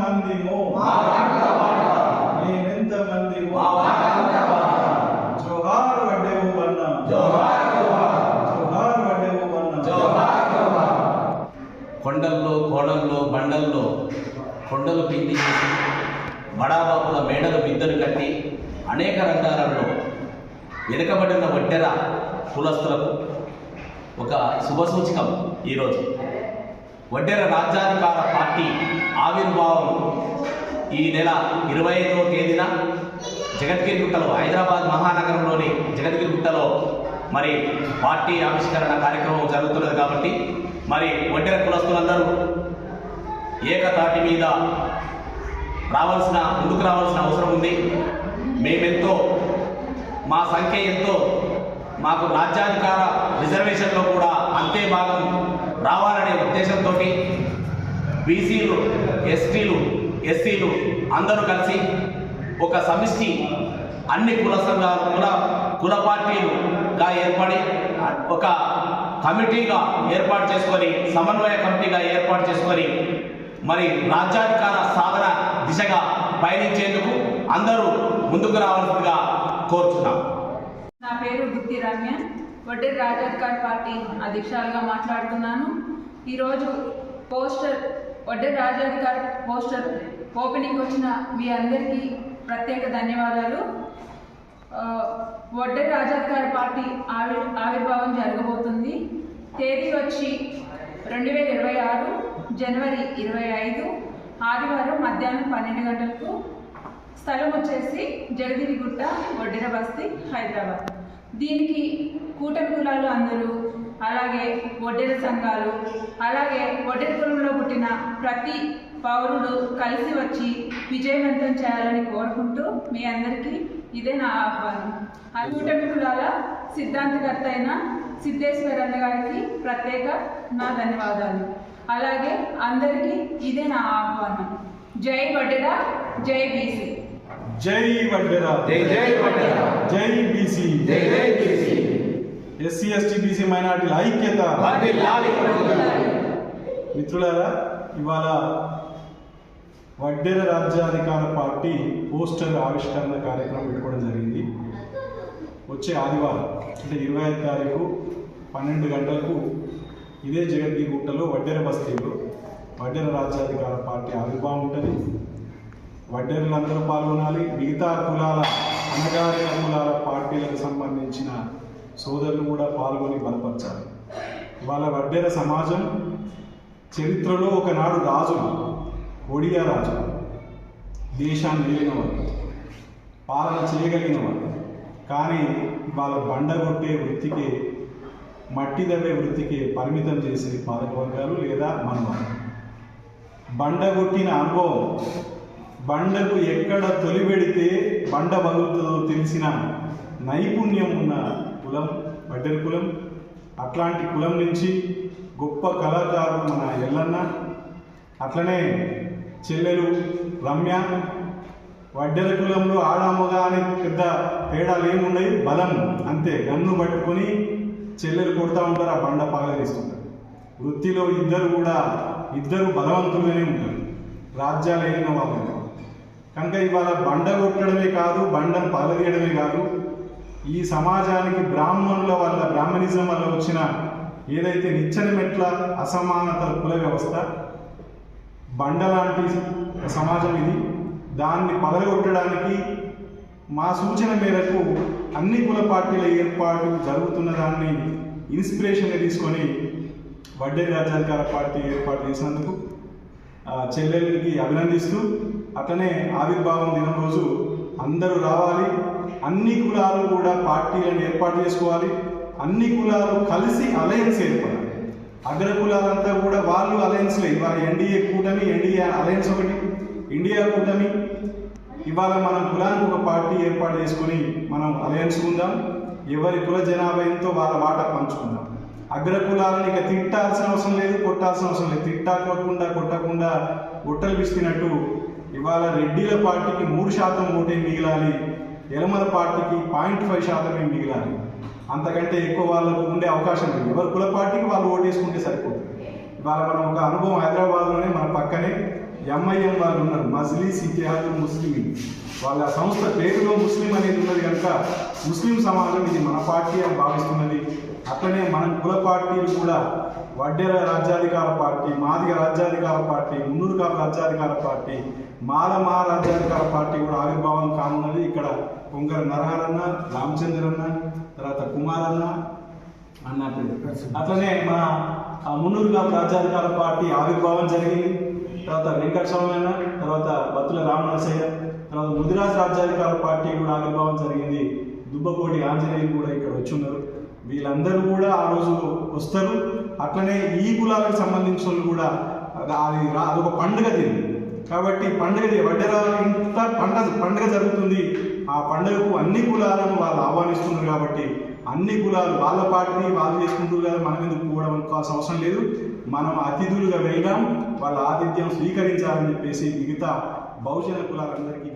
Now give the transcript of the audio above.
మందిమో మేమెంత మందిమో జోహార్ వడ్డేవు బన్న జోహార్ వడ్డేవు బన్న కొండల్లో కోడల్లో బండల్లో కొండలు పిండి చేసి బడాబాబుల మేడలు బిద్దలు కట్టి అనేక రంగాలలో వెనుకబడిన వడ్డెర కులస్తులకు ఒక శుభసూచకం ఈరోజు. వడ్డెర రాజ్యాధికార పార్టీ ఆవిర్భావం ఈ నెల ఇరవై ఐదవ తేదీన జగద్గిరిగుట్టలో హైదరాబాద్ మహానగరంలోని జగద్గిరిగుట్టలో మరి పార్టీ ఆవిష్కరణ కార్యక్రమం జరుగుతున్నది కాబట్టి మరి ఒంటరి కులస్తులందరూ ఏకతాటి మీద రావాల్సిన ముందుకు రావాల్సిన అవసరం ఉంది. మేమెంతో మా సంఖ్య ఎంతో మాకు రాజ్యాధికార రిజర్వేషన్లో కూడా అంతే భాగం రావాలనే ఉద్దేశంతో బీసీలు ఎస్టీలు ఎస్సీలు అందరూ కలిసి ఒక సమిష్టి అన్ని కుల సంఘాలు కుల కుల పార్టీలుగా ఏర్పడి ఒక కమిటీగా ఏర్పాటు చేసుకొని సమన్వయ కమిటీగా ఏర్పాటు చేసుకొని మరి రాజ్యాధికార సాధన దిశగా పయనించేందుకు అందరూ ముందుకు రావాల్సిందిగా కోరుతున్నాం నా పేరు గుత్తి రమ్య. వడ్డేరు రాజాధికార పార్టీ అధ్యక్షురాలుగా మాట్లాడుతున్నాను. ఈరోజు poster Vadderu Rajadhikar poster opening వచ్చిన మీ అందరికీ ప్రత్యేక ధన్యవాదాలు. ఆ, వడ్డేరు పార్టీ ఆవిర్ ఆవిర్భావం జరగబోతుంది. తేదీ వచ్చి రెండు వేల ఇరవై ఆరు జనవరి ఇరవై ఐదు ఆదివారం మధ్యాహ్నం పన్నెండు గంటలకు స్థలం వచ్చేసి జగదిరిగుట్ట వడ్డెర బస్తీ హైదరాబాద్. దీనికి కూటమి కులాలు అందరూ అలాగే వడ్డెర సంఘాలు అలాగే వడ్డెర కులంలో పుట్టిన ప్రతి పౌరుడు కలిసి వచ్చి విజయవంతం చేయాలని కోరుకుంటూ మీ అందరికీ ఇదే నా ఆహ్వానం. ఆ కూటమి కులాల సిద్ధాంతకర్త అయిన సిద్ధేశ్వరన్న గారికి ప్రత్యేక నా ధన్యవాదాలు. అలాగే అందరికీ ఇదే నా ఆహ్వానం. జై వడ్డెర జై బీసీ. జై వడ్డెరా జై జై వడ్డెర. జై బీసీ జై జై బీసీ. ఎస్సీ ఎస్టీ బీసీ మైనార్టీల ఐక్యత. మిత్రులారా ఇవాళ వడ్డెర రాజ్యాధికార పార్టీ పోస్టర్ ఆవిష్కరణ కార్యక్రమం పెట్టుకోవడం జరిగింది వచ్చే ఆదివారం అంటే ఇరవై ఐదు తారీఖు పన్నెండు గంటలకు ఇదే జగద్గిరిగుట్టలో వడ్డెర బస్తీలో వడ్డెర రాజ్యాధికార పార్టీ ఆవిర్భావం ఉంటుంది వడ్డెరులందరూ పాల్గొనాలి. మిగతా కులాల అనగారిన కులాల పార్టీలకు సంబంధించిన సోదరులు కూడా పాల్గొని బలపరచాలి. వాళ్ళ వడ్డెర సమాజం చరిత్రలో ఒకనాడు రాజులు ఒడియా రాజు దేశాన్ని ఏలినవారు పాలన చేయగలిగినవారు కానీ వాళ్ళ బండ కొట్టే వృత్తికి మట్టి దవ్వే వృత్తికి పరిమితం చేసే పాలక వర్గాలు లేదా మనవాళ్ళు బండ కొట్టిన అనుభవం బండకు ఎక్కడ తొలిపెడితే బండ బగులుతుందో తెలిసిన నైపుణ్యం ఉన్న కులం వడ్డెర కులం అట్లాంటి కులం నుంచి గొప్ప కళాకారులు మన ఎల్లన్న. అట్లనే చెల్లెలు రమ్య వడ్డెల కులంలో ఆడామగా అనే పెద్ద తేడాలు ఏముండవు బలం అంతే. గన్ను పట్టుకొని చెల్లెలు కొడతా ఉంటారు ఆ బండ పగలదీస్తుంటారు వృత్తిలో ఇద్దరు కూడా ఇద్దరు బలవంతులుగానే ఉంటారు. రాజ్యాలు ఏలిన వాళ్ళు. కనుక ఇవాళ బండ కొట్టడమే కాదు బండను పగలదీయడమే కాదు ఈ సమాజానికి బ్రాహ్మణుల వల్ల బ్రాహ్మణిజం వల్ల వచ్చిన ఏదైతే నిచ్చెన మెట్ల అసమానతల కుల వ్యవస్థ బండ లాంటి సమాజం ఇది దాన్ని పగలగొట్టడానికి మా సూచన మేరకు అన్ని కుల పార్టీల ఏర్పాటు జరుగుతున్న దాన్ని ఇన్స్పిరేషన్గా తీసుకొని వడ్డేరి రాజ్యాధికార పార్టీ ఏర్పాటు చేసినందుకు చెల్లెళ్ళకి అభినందిస్తూ అట్లనే ఆవిర్భావం దినం రోజు అందరూ రావాలి. అన్ని కులాలు కూడా పార్టీలను ఏర్పాటు చేసుకోవాలి. అన్ని కులాలు కలిసి అలయన్స్ ఏర్పడాలి. అగ్ర కులాలంతా కూడా వాళ్ళు అలయన్స్లే ఇవాళ ఎన్డీఏ కూటమి ఎన్డీఏ అలయన్స్ ఒకటి. ఇండియా కూటమి. ఇవాళ మనం కులానికి ఒక పార్టీ ఏర్పాటు చేసుకొని మనం అలయన్స్ ఉందాం. ఎవరి కుల జనాభా ఎంతో వాళ్ళ వాటా పంచుకుందాం. అగ్రకులాలను ఇక తిట్టాల్సిన అవసరం లేదు కొట్టాల్సిన అవసరం లేదు. తిట్టాకోకుండా కొట్టకుండా గుట్టలు పిసికినట్టు ఇవాళ రెడ్డిల పార్టీకి మూడు శాతం ఓటే మిగిలాలి. ఎలమల పార్టీకి పాయింట్ ఫైవ్ శాతమే మిగిలాలి. అంతకంటే ఎక్కువ వాళ్ళకు ఉండే అవకాశం లేదు. ఎవరు కుల పార్టీకి వాళ్ళు ఓటేసుకుంటే సరిపోతుంది. ఇవాళ మనం ఒక అనుభవం హైదరాబాద్లోనే మన పక్కనే ఎంఐఎం వారు ఉన్నారు. మజ్లీస్ ఇతిహాదుల్ ముస్లిం. వాళ్ళ సంస్థ పేరులో ముస్లిం అనేది ఉన్నది కనుక ముస్లిం సమాజం ఇది మన పార్టీ అని భావిస్తున్నది. అట్లనే మన కుల పార్టీలు కూడా వడ్డెర రాజ్యాధికార పార్టీ మాదిగ రాజ్యాధికార పార్టీ మున్నూరు రాజ్యాధికార పార్టీ మాల మహారాజ్యాధికార పార్టీ కూడా ఆవిర్భావం కానున్నది. ఇక్కడ కొంగర నరహరన్న రామచంద్రన్న తర్వాత కుమారన్న అన్నట్టు. అట్లనే మన ఆ రాజ్యాధికార పార్టీ ఆవిర్భావం జరిగింది. తర్వాత వెంకట స్వామి అన్న తర్వాత బత్తుల రామనరసయ్య తర్వాత ముదిరాజ్ రాజ్యాధికార పార్టీ కూడా ఆవిర్భావం జరిగింది. దుబ్బకోటి ఆంజనేయులు కూడా ఇక్కడ వచ్చిన్నారు. వీళ్ళందరూ కూడా ఆ రోజు వస్తారు. అట్లనే ఈ కులాలకు సంబంధించిన వాళ్ళు కూడా అది అదొక పండుగ దీన్ని కాబట్టి పండుగ వడ్డెర ఇంత పండగ పండుగ జరుగుతుంది. ఆ పండుగకు అన్ని కులాలను వాళ్ళు ఆహ్వానిస్తున్నారు కాబట్టి అన్ని కులాలు వాళ్ళ పార్టీ వాళ్ళు చేసుకుంటారు కదా మనం ఎందుకు పోవడం అనుకోవాల్సిన అవసరం లేదు. మనం అతిథులుగా వెళ్దాం వాళ్ళ ఆతిథ్యం స్వీకరించాలని చెప్పేసి మిగతా బహుజన కులాలందరికీ